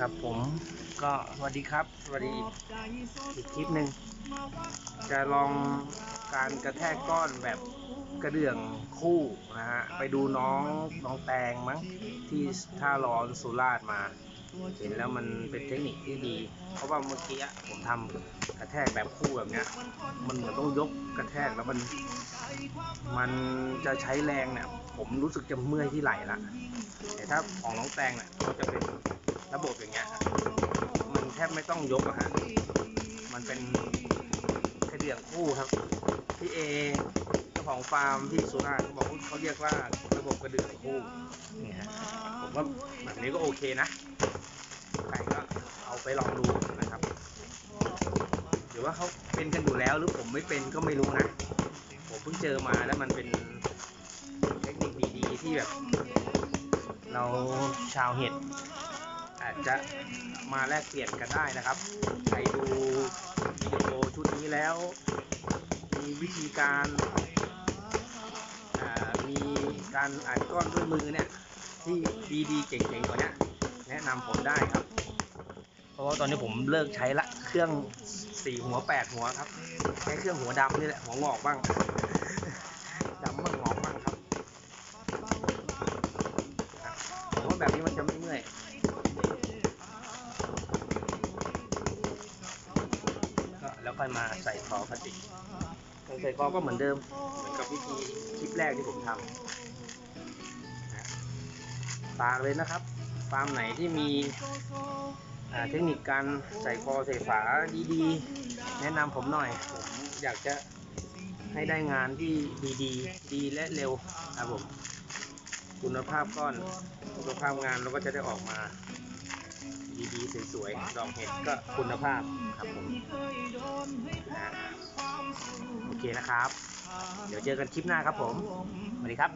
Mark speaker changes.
Speaker 1: ครับผมก็สวัสดีครับ สวัสดีอีกคลิปหนึ่งจะลองการกระแทกก้อนแบบกระเดื่องคู่นะฮะไปดูน้องน้องแตงมั้งที่ท่าร้อนสุราษฎร์มา เห็นแล้วมันเป็นเทคนิคที่ดี เพราะว่าเมื่อกี้ผมทำกระแทกแบบคู่แบบเนี้ย มันเหมือนต้องยกกระแทกแล้วมัน มันจะใช้แรงเนี่ยผมรู้สึกจะเมื่อยที่ไหล่ละแต่ถ้าของน้องแตงเนี่ยเขาจะเป็น ระบบอย่างเงี้ยมันแทบไม่ต้องยกอะฮะมันเป็นกระเดื่องคู่ครับพี่เอเจ้าของฟาร์มที่สุราษฎร์เขาบอกว่าเขาเรียกว่าระบบกระเดื่องคู่นี่ฮะผมว่าแบบนี้ก็โอเคนะใครก็เอาไปลองดูนะครับหรือว่าเขาเป็นกันอยู่แล้วหรือผมไม่เป็นก็ไม่รู้นะผมเพิ่งเจอมาแล้วมันเป็นเทคนิคดีๆที่แบบ เราชาวเห็ด จจะมาแลกเปลี่ยนกันได้นะครับ ใครดูวิดีโอชุดนี้แล้ว มีวิธีการมีการอ่านก้อนด้วยมือเนี่ยที่ดีๆเจ๋งๆกว่านี้แนะนำผมได้ครับ เพราะว่าตอนนี้ผมเลิกใช้ละเครื่องสี่หัวแปดหัวครับใช้เครื่องหัวดำนี่แหละหัวงอกบ้างดำบ้างงอกบ้างครับผมว่าแบบนี้มันจะไม่เมื่อยก็แล้ว ค่อยมาใส่คอพลาสติการใส่คอก็เหมือนเดิม เหมือนกับวิธีคลิปแรกที่ผมทำนะฝากเลยนะครับฟาร์มไหนที่มีเทคนิคการใส่คอใส่ฝาดีๆ แนะนำผมหน่อย ผมอยากจะให้ได้งานที่ดีๆ ดีและเร็วครับผม คุณภาพก้อน คุณภาพงานเราก็จะได้ออกมา ดีๆ สวยๆ ดอกเห็ดก็คุณภาพครับผม โอเคนะครับ เดี๋ยวเจอกันคลิปหน้าครับผม สวัสดีครับ